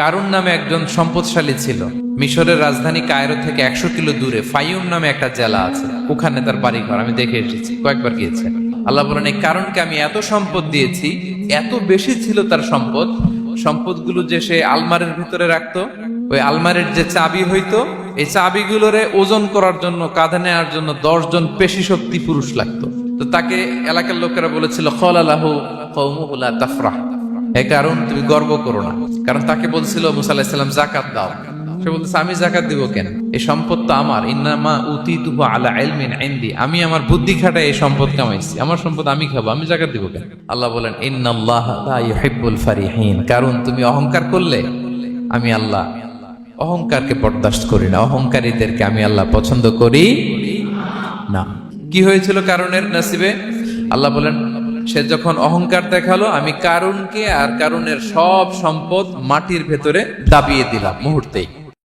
কারুন নামে একজন সম্পদশালী ছিল। মিশরের রাজধানী কায়রো থেকে একশো কিলো দূরে ফাইউম নামে একটা জেলা আছে। ওখানে তার বাড়ি ঘর আমি দেখে এসেছি, কয়েকবার গিয়েছে। আল্লাহ বলেন, এই কারণকে আমি এত সম্পদ দিয়েছি, এত বেশি ছিল তার সম্পদ, সম্পদগুলো যে সে আলমারের ভিতরে রাখতো, ওই আলমারের যে চাবি হইতো, এই চাবিগুলোরে ওজন করার জন্য, কাঁধে নেওয়ার জন্য দশজন পেশি শক্তি পুরুষ লাগতো। তো তাকে এলাকার লোকেরা বলেছিল খল আলাহু কৌমুহুলা এ কারণ, তুমি গর্ব করো না। কারণ তাকে বলছিল মুসা আলাহিসাল্লাম জাকাত দাও। সে বলতেছে, আমি জাকাত দিব কেন? এই সম্পদ তো আমার। ইন্নামা উতি তুহু আলা এলমিন আইন্দি আমি আমার বুদ্ধি খাটায় এই সম্পদ কামাইছি। আমার সম্পদ আমি খাব, আমি জাকাত দিব কেন? আল্লাহ বলেন, ইন্নাল্লাহ ইউহিব্বুল ফারিহিন। কারণ, তুমি অহংকার করলে আমি আল্লাহ অহংকারকে বরদাস্ত করি না। অহংকারীদেরকে আমি আল্লাহ পছন্দ করি না। কি হয়েছিল কারণের নসিবে? আল্লাহ বলেন সে যখন অহংকার দেখাল, আমি কারুনকে আর কারুনের সব সম্পদ মাটির ভেতরে দাবিয়ে দিলাম মুহূর্তেই।